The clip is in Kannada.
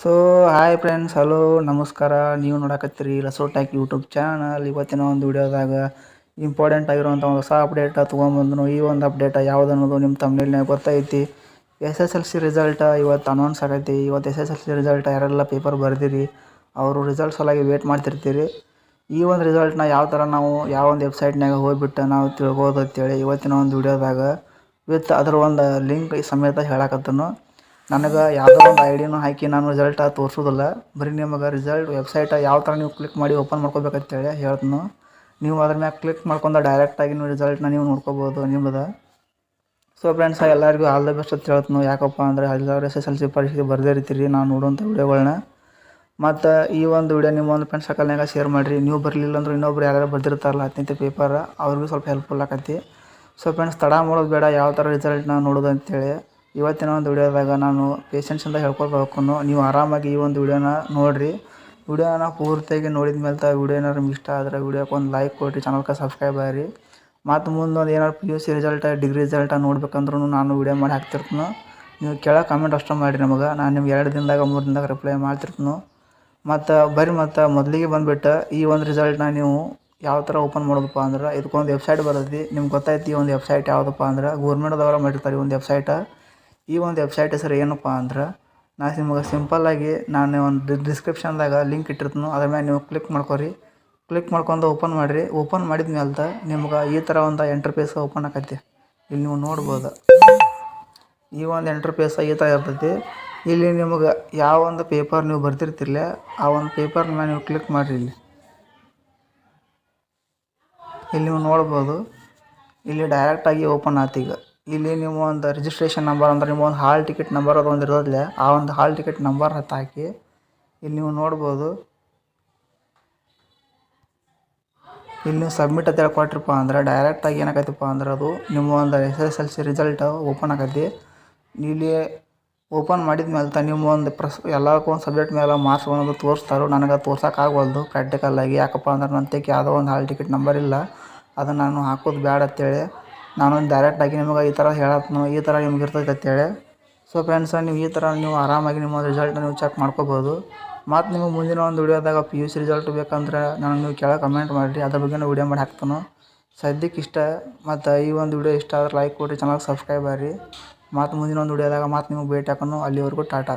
ಸೊ ಹಾಯ್ ಫ್ರೆಂಡ್ಸ್ ಹಲೋ ನಮಸ್ಕಾರ. ನೀವು ನೋಡಕತ್ತೀರಿ ಲಸೋಟಾಕ್ ಯೂಟ್ಯೂಬ್ ಚಾನಲ್ ಇವತ್ತಿನ ಒಂದು ವಿಡಿಯೋದಾಗ ಇಂಪಾರ್ಟೆಂಟ್ ಆಗಿರುವಂಥ ಒಂದು ಹೊಸ ಅಪ್ಡೇಟ್ ತೊಗೊಂಬಂದನು. ಈ ಒಂದು ಅಪ್ಡೇಟ್ ಯಾವ್ದು ಅನ್ನೋದು ನಿಮ್ಮ ತಮ್ಮನೇಲಿನಾಗ ಗೊತ್ತೈತಿ. S S L C result ಇವತ್ತು ಅನೌನ್ಸ್ ಆಗೈತಿ. ಇವತ್ತು S S L C result ಯಾರೆಲ್ಲ ಪೇಪರ್ ಬರೆದಿರಿ, ಅವರು ರಿಸಲ್ಟ್ ಸಲುವಾಗಿ ವೇಟ್ ಮಾಡ್ತಿರ್ತೀರಿ. ಈ ಒಂದು ರಿಸಲ್ಟ್ನ ಯಾವ ಥರ ನಾವು ಯಾವ ಒಂದು ವೆಬ್ಸೈಟ್ನಾಗ ಹೋಗಿಬಿಟ್ಟು ನಾವು ತಿಳ್ಬೋದು ಅಂತೇಳಿ ಇವತ್ತಿನ ಒಂದು ವಿಡಿಯೋದಾಗ ವಿತ್ ಅದರ ಒಂದು ಲಿಂಕ್ ಸಮೇತ ಹೇಳಕತ್ತನು. ನನಗೆ ಯಾವುದೋ ಒಂದು ಐ ಡಿನೂ ಹಾಕಿ ನಾನು ರಿಸಲ್ಟ ತೋರಿಸೋದಿಲ್ಲ. ಬರೀ ನಿಮಗೆ ರಿಸಲ್ಟ್ ವೆಬ್ಸೈಟ್ ಯಾವ ಥರ ನೀವು ಕ್ಲಿಕ್ ಮಾಡಿ ಓಪನ್ ಮಾಡ್ಕೋಬೇಕಂತೇಳಿ ಹೇಳ್ತೀನಿ. ನೀವು ಅದ್ರ ಮ್ಯಾಗ ಕ್ಲಿಕ್ ಮಾಡ್ಕೊಂಡು ಡೈರೆಕ್ಟಾಗಿ ನೀವು ರಿಸಲ್ಟ್ನ ನೀವು ನೋಡ್ಕೋಬೋದು ನಿಮ್ಮದು ಸೊ ಫ್ರೆಂಡ್ಸ್ ಎಲ್ಲರಿಗೂ ಆಲ್ ದ ಬೆಸ್ಟ್ ಅಂತ ಹೇಳ್ತೀನಿ. ಯಾಕಪ್ಪ ಅಂದರೆ ಎಲ್ಲರೂ ಎಸ್ ಎಸ್ ಎಲ್ ಸಿ ಪರೀಕ್ಷೆಗೆ ಬರದೇ ಇರ್ತೀರಿ, ನಾನು ನೋಡುವಂಥ ವಿಡಿಯೋಗಳನ್ನ ಮತ್ತು ಈ ಒಂದು ವಿಡಿಯೋ ನಿಮ್ಮ ಒಂದು ಫ್ರೆಂಡ್ಸ್ ಸರ್ಕಲ್ನಾಗ ಶೇರ್ ಮಾಡಿರಿ. ನೀವು ಬರಲಿಲ್ಲ ಅಂದ್ರೆ ಇನ್ನೊಬ್ರು ಯಾರು ಬರ್ದಿರ್ತಾರಲ್ಲ ಹತ್ತನೇ ಪೇಪರ್ ಅವ್ರಿಗೂ ಸ್ವಲ್ಪ ಹೆಲ್ಪ್ಫುಲ್ ಆಕತಿ ಸೊ ಫ್ರೆಂಡ್ಸ್ ತಡ ಮಾಡೋದು ಬೇಡ, ಯಾವ ಥರ ರಿಸಲ್ಟ್ನ ನೋಡೋದು ಅಂತೇಳಿ ಇವತ್ತಿನ ಒಂದು ವಿಡಿಯೋದಾಗ ನಾನು ಪೇಷನ್ಸಿಂದ ಹೇಳ್ಕೊಬೇಕು ನೀವು ಆರಾಮಾಗಿ ಈ ಒಂದು ವಿಡಿಯೋನ ನೋಡಿರಿ. ವಿಡಿಯೋನ ಪೂರ್ತಿಯಾಗಿ ನೋಡಿದ ಮೇಲೆ ವಿಡಿಯೋನ ನಿಮ್ಗೆ ಇಷ್ಟ ಆದರೆ ವಿಡಿಯೋಕ್ಕೆ ಒಂದು ಲೈಕ್ ಕೊಡಿರಿ ಚಾನಲ್ಗೆ ಸಬ್ಸ್ಕ್ರೈಬ್ ಆಗಿರಿ. ಮತ್ತು ಮುಂದೆ ಒಂದು ಏನಾದ್ರು P U C result degree result ನೋಡ್ಬೇಕಂದ್ರೂ ನಾನು ವಿಡಿಯೋ ಮಾಡಿ ಹಾಕ್ತಿರ್ತೀನಿ. ನೀವು ಕೆಳಗೆ ಕಮೆಂಟ್ ಅಷ್ಟೇ ಮಾಡಿರಿ ನಮಗೆ. ನಾನು ನಿಮ್ಗೆ ಎರಡು ದಿನದಾಗ, ಮೂರು ದಿನದಾಗ ರಿಪ್ಲೈ ಮಾಡ್ತಿರ್ತೀನಿ. ಮತ್ತು ಬರ್ರಿ ಮತ್ತು ಮೊದಲಿಗೆ ಬಂದುಬಿಟ್ಟು ಈ ಒಂದು ರಿಸಲ್ಟ್ನ ನೀವು ಯಾವ ಥರ ಓಪನ್ ಮಾಡೋದಪ್ಪ ಅಂದ್ರೆ, ಇದಕ್ಕೊಂದು ವೆಬ್ಸೈಟ್ ಬರುತ್ತೆ. ನಿಮ್ಗೆ ಗೊತ್ತಾಯ್ತು ಈ ಒಂದು ವೆಬ್ಸೈಟ್ ಯಾವುದಪ್ಪ ಅಂದ್ರೆ ಗೌರ್ಮೆಂಟ್ದವ್ರು ಮಾಡಿರ್ತಾರೆ ಈ ಒಂದು ವೆಬ್ಸೈಟ ಈ ಒಂದು ವೆಬ್ಸೈಟ್ ಹೆಸರು ಏನಪ್ಪ ಅಂದ್ರೆ ನಾ ನಿಮಗೆ ಸಿಂಪಲ್ಲಾಗಿ ನಾನು ಒಂದು ಡಿಸ್ಕ್ರಿಪ್ಷನ್ದಾಗ ಲಿಂಕ್ ಇಟ್ಟಿರ್ತೀನಿ, ಅದ್ರ ಮೇಲೆ ನೀವು ಕ್ಲಿಕ್ ಮಾಡ್ಕೊರಿ. ಕ್ಲಿಕ್ ಮಾಡ್ಕೊಂಡು ಓಪನ್ ಮಾಡಿರಿ. ಓಪನ್ ಮಾಡಿದ ಮೇಲೆ ನಿಮ್ಗೆ ಈ ಥರ ಒಂದು ಎಂಟ್ರಪೇಸ ಓಪನ್ ಆಕೈತಿ. ಇಲ್ಲಿ ನೀವು ನೋಡ್ಬೋದು. ಈ ಒಂದು ಎಂಟ್ರಪೇಸ ಈ ಥರ ಇರ್ತೈತಿ. ಇಲ್ಲಿ ನಿಮಗೆ ಯಾವ ಒಂದು ಪೇಪರ್ ನೀವು ಬರ್ತಿರ್ತಿರಲ್ಲ ಆ ಒಂದು ಪೇಪರ್ ಮೇಲೆ ನೀವು ಕ್ಲಿಕ್ ಮಾಡಿರಿ ಇಲ್ಲಿ. ಇಲ್ಲಿ ನೀವು ನೋಡ್ಬೋದು. ಇಲ್ಲಿ ಡೈರೆಕ್ಟಾಗಿ ಓಪನ್ ಈಗ. ಇಲ್ಲಿ ನೀವು ಒಂದು ರಿಜಿಸ್ಟ್ರೇಷನ್ ನಂಬರ್ ಅಂದ್ರೆ ನಿಮ್ಮ ಒಂದು ಹಾಲ್ ಟಿಕೆಟ್ ನಂಬರ್ ಅದು ಒಂದು ಇರೋದಿಲ್ಲ. ಆ ಒಂದು ಹಾಲ್ ಟಿಕೆಟ್ ನಂಬರ್ ಹತ್ತು ಹಾಕಿ ಇಲ್ಲಿ ನೀವು ನೋಡ್ಬೋದು. ಇಲ್ಲಿ ನೀವು ಸಬ್ಮಿಟ್ ಅಂತ ಹೇಳಿ ಕೊಟ್ರಪ್ಪ ಅಂದ್ರೆ ಡೈರೆಕ್ಟಾಗಿ ಏನಾಗತ್ತಪ್ಪ ಅಂದ್ರೆ ಅದು ನಿಮ್ಮ ಒಂದು S S L C result open ಆಗೈತಿ. ಇಲ್ಲಿ ಓಪನ್ ಮಾಡಿದ ಮೇಲೆ ತ ನಿಮ್ಮ ಒಂದು ಪ್ರಸ್ ಎಲ್ಲಕ್ಕೂ ಒಂದು ಸಬ್ಜೆಕ್ಟ್ ಮೇಲೆ ಮಾರ್ಕ್ಸ್ ಬಂದು ತೋರಿಸ್ತಾರೆ ನನಗೆ ತೋರ್ಸೋಕೆ ಆಗವಲ್ದು ಪ್ರಾಕ್ಟಿಕಲ್ಲಾಗಿ ಯಾಕಪ್ಪ ಅಂದ್ರೆ ನನ್ನ ತೆಗೆ ಯಾವುದೋ ಒಂದು ಹಾಲ್ ಟಿಕೆಟ್ ನಂಬರ್ ಇಲ್ಲ. ಅದನ್ನು ನಾನು ಹಾಕೋದು ಬೇಡ ಅಂತೇಳಿ ನಾನು ಡೈರೆಕ್ಟಾಗಿ ನಿಮಗೆ ಈ ಥರ ಹೇಳತ್ನು ಈ ಥರ ನಿಮ್ಗೆ ಇರ್ತೈತೆ ಅಂತೇಳಿ. ಸೊ ಫ್ರೆಂಡ್ಸ್ ನೀವು ಈ ಥರ ನೀವು ಆರಾಮಾಗಿ ನಿಮ್ಮ ರಿಸಲ್ಟ್ನ ನೀವು ಚೆಕ್ ಮಾಡ್ಕೋಬೋದು. ಮತ್ತು ನಿಮಗೆ ಮುಂದಿನ ಒಂದು ವೀಡಿಯೋದಾಗ ಪಿ ಯು ಸಿ ರಿಸಲ್ಟ್ ಬೇಕಂದ್ರೆ ನಾನು ನೀವು ಕೆಳಗೆ ಕಮೆಂಟ್ ಮಾಡಿರಿ. ಅದ್ರ ಬಗ್ಗೆ ವಿಡಿಯೋ ಮಾಡಿ ಹಾಕ್ತಾನೆ. ಸದ್ಯಕ್ಕೆ ಇಷ್ಟ. ಮತ್ತು ಈ ಒಂದು ವೀಡಿಯೋ ಇಷ್ಟ ಆದ್ರೆ ಲೈಕ್ ಕೊಡಿರಿ ಚೆನ್ನಾಗಿ ಸಬ್ಸ್ಕ್ರೈಬ್ ಆಗಿರಿ ಮತ್ತು ಮುಂದಿನ ಒಂದು ವೀಡಿಯೋದಾಗ ಮತ್ತು ನಿಮಗೆ ಭೇಟಿ ಹಾಕೋನು. ಅಲ್ಲಿವರೆಗೂ ಟಾಟಾ.